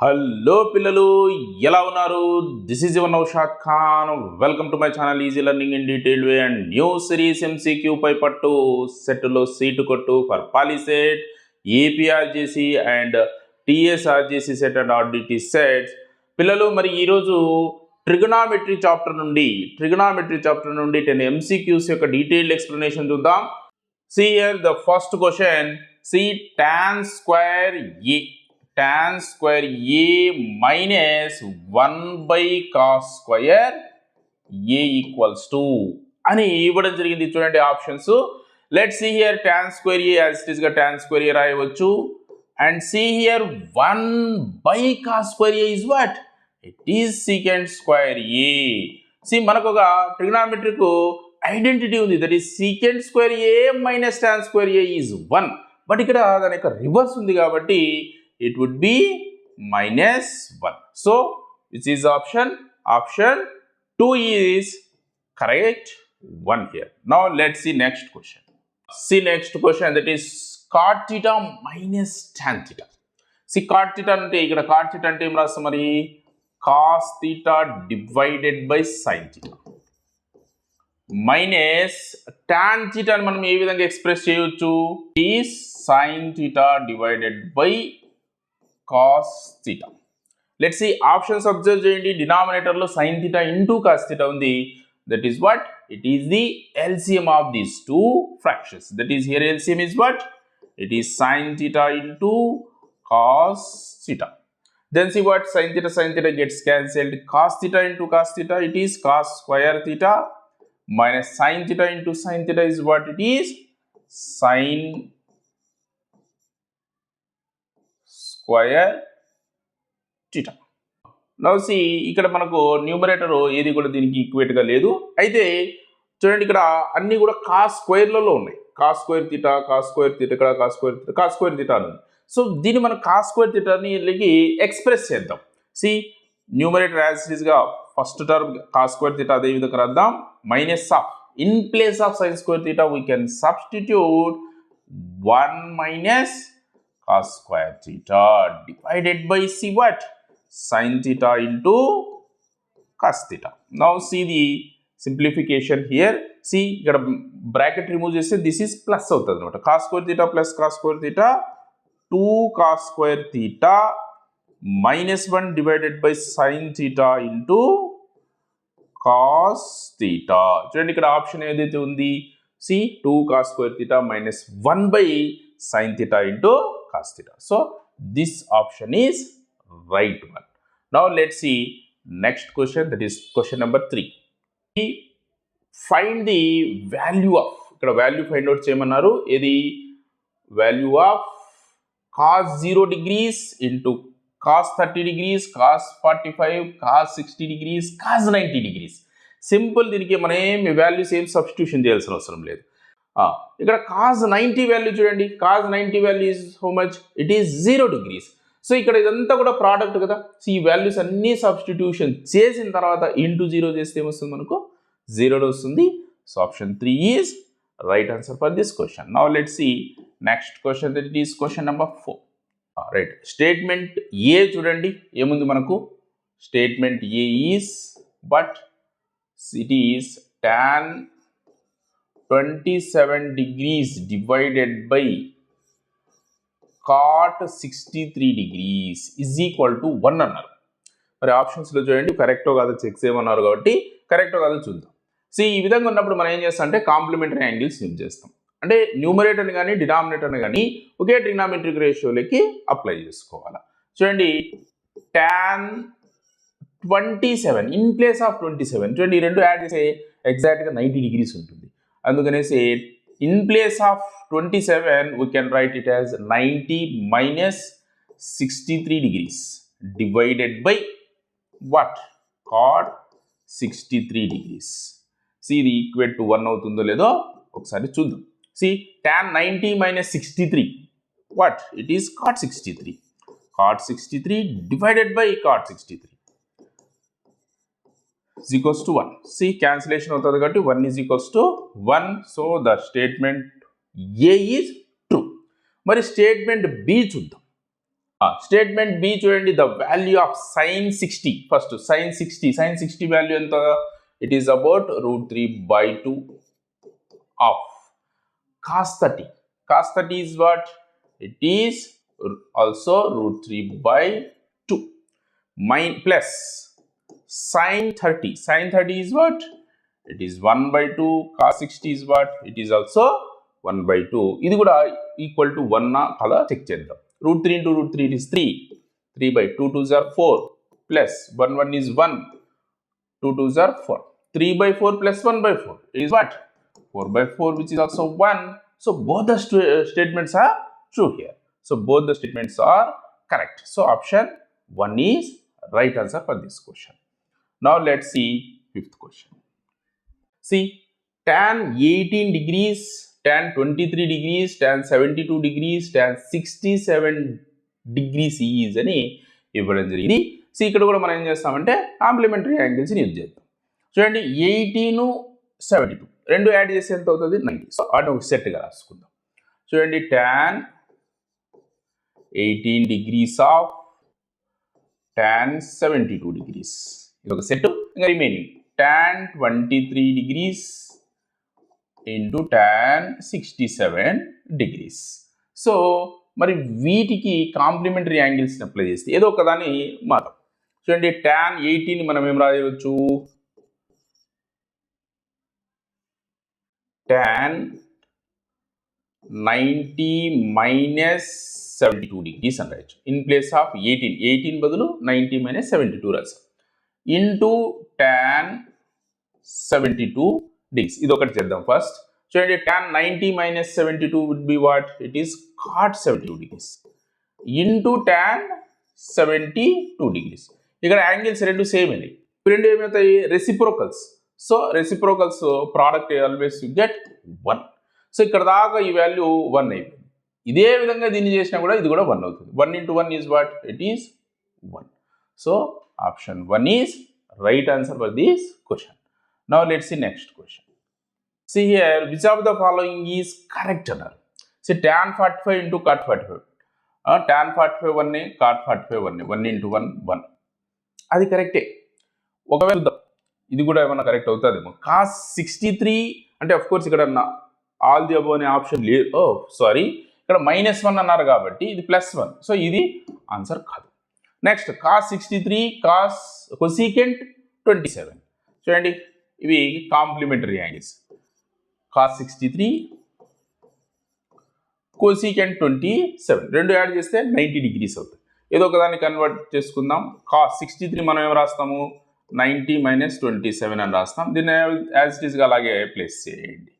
Hello పిల్లలు ఎలా ఉన్నారు? This is your Naushad Khan welcome to my channel easy learning in detail way and new series MCQ పై పట్టు సెట్లో seat కొట్టు for Polycet APRJC and TSRJC CET and RDT CETs పిల్లలు మరి ఈరోజు trigonometry chapter నుండి ట్రిగనామెట్రీ చాప్టర్ నుండి ten MCQs యొక్క detailed explanation చూద్దాం. See the first question see See square A Tan square A minus 1 by cos square A equals to అని ఇవ్వడం జరిగింది. చూడండి options let see here tan square A as it ఈస్గా tan square A రాయవచ్చు. And see here one by cos square A is what it is secant square A see మనకు ఒక trigonometric identity ఉంది. That is secant square A minus tan square A is one but ఇక్కడ దాని యొక్క reverse ఉంది కాబట్టి it would be minus one so which is option option two is correct one here now let see next question see next question that is cot theta minus tan theta see cot theta అంటే ఇక్కడ cot theta అంటే ఏం రాస్తాం మరి? Cos theta divided by sine theta minus tan థీటాని మనం ఏ విధంగా express చేయొచ్చు? ఈ sine theta divided by cos theta. Let's see options of the denominator lo sin theta into cos theta undi. That is what? It is the LCM of these two fractions. That is here LCM is what? It is sin theta into cos theta. Then see what sin theta sin theta gets cancelled. Cos theta into cos theta it is cos square theta minus sin theta into sin theta is what it is? Sin square theta. Now see ఇక్కడ మనకు numerator ఏది కూడా దీనికి ఈక్వేట్గా లేదు. అయితే చూడండి ఇక్కడ అన్నీ కూడా కాస్ స్క్వేర్లలో ఉన్నాయి. Cos square theta cos square theta ఇక్కడ cos square theta cos square theta అని సో దీన్ని మనం కా స్క్వేర్ తీటాని వీళ్ళకి ఎక్స్ప్రెస్ చేద్దాం. See numerator as ఇస్గా first term cos square theta అదే విధంగా రాద్దాం. Minus of in place of sine square theta we can substitute one minus cos square theta divided by see what sine theta into cos theta now see the simplification here see ఇక్కడ bracket remove చేస్తే this is plus అవుతుంది అనమాట cos square theta plus cos square theta two cos square theta minus one divided by sine theta into cos theta చూడండి ఇక్కడ option ఏదైతే ఉంది? See two cos square theta minus one by sine theta into cos theta so this option is right one now let see next question that is question number three find the value of ఇక్కడ value find out చేయమన్నారు. ఇది value of cos zero degrees into cos thirty degrees cos forty five cos sixty degrees cos ninety degrees simple దీనికి మనం ఏం values ఏం substitution చేయాల్సిన అవసరం లేదు. ఇక్కడ కాజ్ నైంటీ వాల్యూ చూడండి. Cos ninety value is how much it is zero degrees so ఇక్కడ ఇదంతా కూడా ప్రోడక్ట్ కదా. సో ఈ వాల్యూస్ అన్ని సబ్స్టిట్యూషన్ చేసిన తర్వాత ఇంటూ జీరో చేస్తే ఏమొస్తుంది మనకు? జీరోలో వస్తుంది. So option three is right answer for this question now let see next question that is question number four right statement A చూడండి. ఏముంది మనకు? Statement A is but it is tan 27 degrees divided by cot 63 degrees is equal to 1 అన్నారు. మరి ఆప్షన్స్లో చూడండి కరెక్టో కాదో check చేయమన్నారు కాబట్టి కరెక్టో కాదో చూద్దాం. సో ఈ విధంగా ఉన్నప్పుడు మనం ఏం చేస్తాం అంటే కాంప్లిమెంటరీ యాంగిల్స్ యూజ్ చేస్తాం. అంటే న్యూమరేటర్ని కానీ డినామినేటర్ని కానీ ఒకే ట్రిగ్నామెట్రిక్ రేషియోలకి అప్లై చేసుకోవాలి. చూడండి tan twenty seven in place of twenty seven చూడండి రెండు యాడ్ చేసే ఎగ్జాక్ట్గా నైంటీ డిగ్రీస్ ఉంటుంది. అందుకనేసి in place of twenty seven we can write it as ninety minus sixty three degrees divided by what cot sixty three degrees see ఇది equate to one అవుతుందో లేదో ఒకసారి చూద్దాం. See tan ninety minus sixty three what it is cot sixty three cot sixty three divided by cot sixty three is equals to 1. See, cancellation అవుతుంది కాబట్టి 1 is equals to 1. So, the statement A is true. మరి statement B చూద్దాం. Statement B చూడండి. The value of sine sixty first sine sixty sine sixty value ఎంత? It is about root three by two of cos thirty cos thirty is what it is also root three by two mine plus sine 30 sine 30 is what it is 1 by 2 cos 60 is what it is also 1 by 2 ఇది కూడా equal to one అలా check చేద్దాం root three into root three it is three three by two two jar four plus one one is one two two jar four three by four plus one by four is what four by four which is also one so both the statements are true here so both the statements are correct so option one is right answer for this question Now let's see fifth question. See tan 18 degrees, tan 23 degrees, tan 72 degrees, tan 67 degrees is అని ఇవ్వడం జరిగింది. So ఇక్కడ కూడా మనం ఏం చేస్తామంటే complementary యాంగిల్స్ని use చేద్దాం. చూడండి ఎయిటీన్ సెవెంటీ టూ రెండు యాడ్ చేస్తే ఎంత అవుతుంది? నైంటీ సో వాటిని ఒక సెట్గా రాసుకుందాం. చూడండి tan eighteen degrees of tan seventy two degrees ఇది ఒక సెట్. ఇంకా remaining tan twenty three degrees into tan sixty seven degrees so మరి వీటికి కాంప్లిమెంటరీ యాంగిల్స్ని అప్లై చేస్తే ఏదో ఒకదాన్ని మాత్రం చూడండి ట్యాన్ ఎయిటీన్ మనం ఏం రాయవచ్చు? Tan ninety minus seventy two degrees అని రాయొచ్చు. In place of eighteen eighteen బదులు నైంటీ మైనస్ సెవెంటీ టూ రాసాం into tan seventy two degrees ఇది ఒకటి చేద్దాం ఫస్ట్ చూడండి tan ninety minus seventy two would be what it is cot seventy two degrees into tan seventy two degrees ఇక్కడ angles రెండు same అయినాయి రెండు ఏమవుతాయి reciprocals so reciprocals product always you get one so ఇక్కడ దాకా ఈ value one అయిపోయింది. ఇదే విధంగా దీన్ని చేసినా కూడా ఇది కూడా వన్ అవుతుంది. One into one is what it is one so option one is right answer for this question. Now let's see next question see here, which of the following is correct అన్నారు see tan forty five into cot forty five tan forty five one cot forty five one one into one one అది కరెక్టే ఒకవేళ ఇది కూడా ఏమన్నా correct అవుతుందేమో. Cos sixty three అంటే of course ఇక్కడ ఆల్ ది అబో అనే ఆప్షన్ లేదు. Oh, ఓ సారీ ఇక్కడ మైనస్ వన్ అన్నారు కాబట్టి ఇది ప్లస్ వన్ సో ఇది ఆన్సర్ కాదు. Next cos sixty three cos cosecant twenty seven చూడండి ఇవి complementary angles cos sixty three cosecant twenty seven రెండు యాడ్ చేస్తే నైంటీ డిగ్రీస్ అవుతుంది. ఏదో ఒకదాన్ని కన్వర్ట్ చేసుకుందాం. కాస్ సిక్స్టీ త్రీ మనం ఏం రాస్తాము? నైంటీ మైనస్ ట్వంటీ సెవెన్ అని రాస్తాం. దీన్ని యాజ్ ఇట్ ఈస్గా అలాగే ప్లేస్ చేయండి.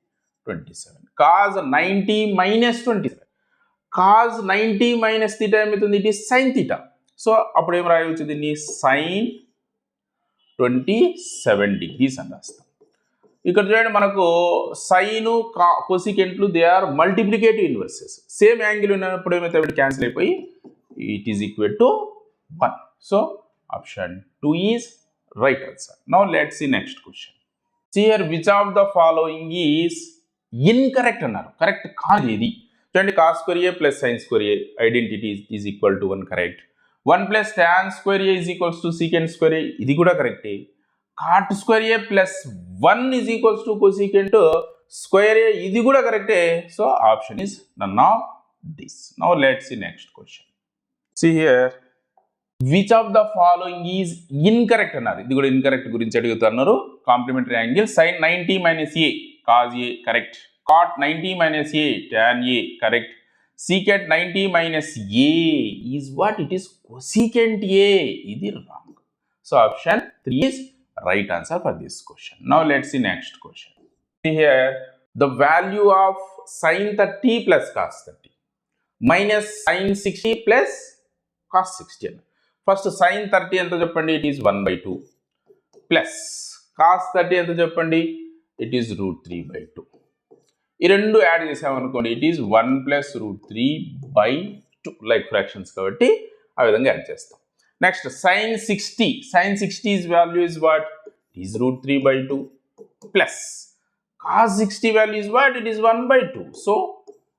Twenty seven cos ninety minus twenty seven cos ninety minus theta ఏమవుతుంది? It is sine theta so అప్పుడు ఏం రాయవచ్చు దీన్ని సైన్ ట్వంటీ సెవెన్ డిగ్రీస్ అని రాస్తాం. ఇక్కడ చూడండి మనకు సైను కా కొసికెంట్లు they are multiplicative inverses. Same angle ఉన్నప్పుడు ఏమైతే క్యాన్సిల్ అయిపోయి it is equal to one. So option two is right answer. Now let's see next question. See here which of the following is incorrect అన్నారు. Correct కాదు ఇది. చూడండి cos plus sines కొరియే identity is equal to one correct. One plus tan square A is equals to secant square A ఇది కూడా కరెక్టే. Cot square A plus one is equals to cosecant square A ఇది కూడా కరెక్టే. So option is none of this. Now let's see next question. See here which of the following is incorrect అన్నారు. ఇది కూడా incorrect గురించి అడుగుతున్నారు complementary angle sine ninety minus A cos A correct. Cot ninety minus A tan A correct. Secant ninety minus A is what it is cosecant A. ఇది wrong. So option three is right answer for this question. Now let's next question the value of sine thirty plus cos thirty minus sine sixty plus cos sixty అన్న first sine thirty ఎంత చెప్పండి? It is one by two plus cos thirty ఎంత చెప్పండి? It is root three by two ఈ రెండు add చేసామనుకోండి it is one plus root three by two like fractions కాబట్టి ఆ విధంగా యాడ్ చేస్తాం. Next sine sixty sine sixty's value is what is root three by two plus cos sixty value is what it is one by two so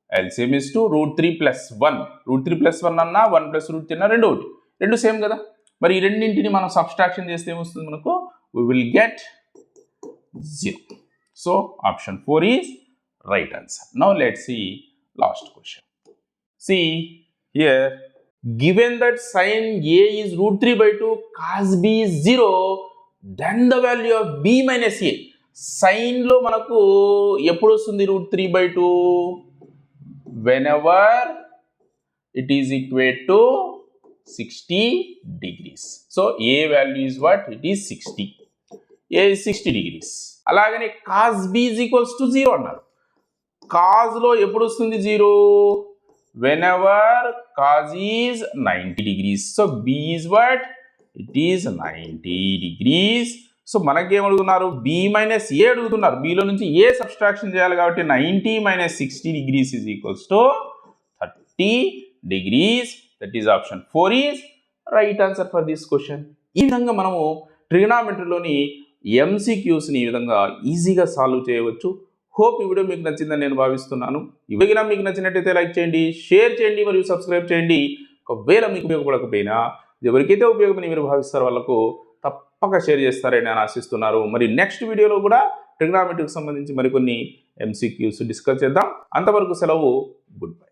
LCM is two root three plus one root three plus one అన్నా one plus root three అన్నా రెండు ఒకటి. రెండు same కదా? మరి ఈ రెండింటిని మనం సబ్స్ట్రాక్షన్ చేస్తే ఏమొస్తుంది మనకు? We will get zero so option four is right answer now let see last question see here given that sine A is root three by two cos B is zero then the value of B minus A సైన్లో మనకు ఎప్పుడు వస్తుంది root three by two whenever it is equate to sixty degrees so A value is what it is sixty A sixty degrees అలాగనే cos B is equals to zero అన్నారు. కాజ్లో ఎప్పుడు వస్తుంది zero? Whenever cos is ninety degrees. So B is it is ninety degrees. So మనకేం అడుగుతున్నారు B minus A అడుగుతున్నారు. బిలో నుంచి ఏ సబ్స్ట్రాక్షన్ చేయాలి కాబట్టి ninety minus sixty degrees is equals to thirty degrees that is option four is right answer for this question ఈ విధంగా మనము ట్రిగనామెట్రీలోని ఎంసీక్యూస్ని ఈ విధంగా ఈజీగా సాల్వ్ చేయవచ్చు. హోప్ ఈ వీడియో మీకు నచ్చిందని నేను భావిస్తున్నాను. ఈ మీకు నచ్చినట్టయితే లైక్ చేయండి షేర్ చేయండి మరియు సబ్స్క్రైబ్ చేయండి. ఒకవేళ మీకు ఉపయోగపడకపోయినా ఎవరికైతే ఉపయోగపడి మీరు భావిస్తారో వాళ్ళకు తప్పక షేర్ చేస్తారని నేను ఆశిస్తున్నారు మరి నెక్స్ట్ వీడియోలో కూడా ట్రిగ్నామెట్రీకి సంబంధించి మరికొన్ని ఎంసీక్యూస్ డిస్కస్ చేద్దాం. అంతవరకు సెలవు. Good bye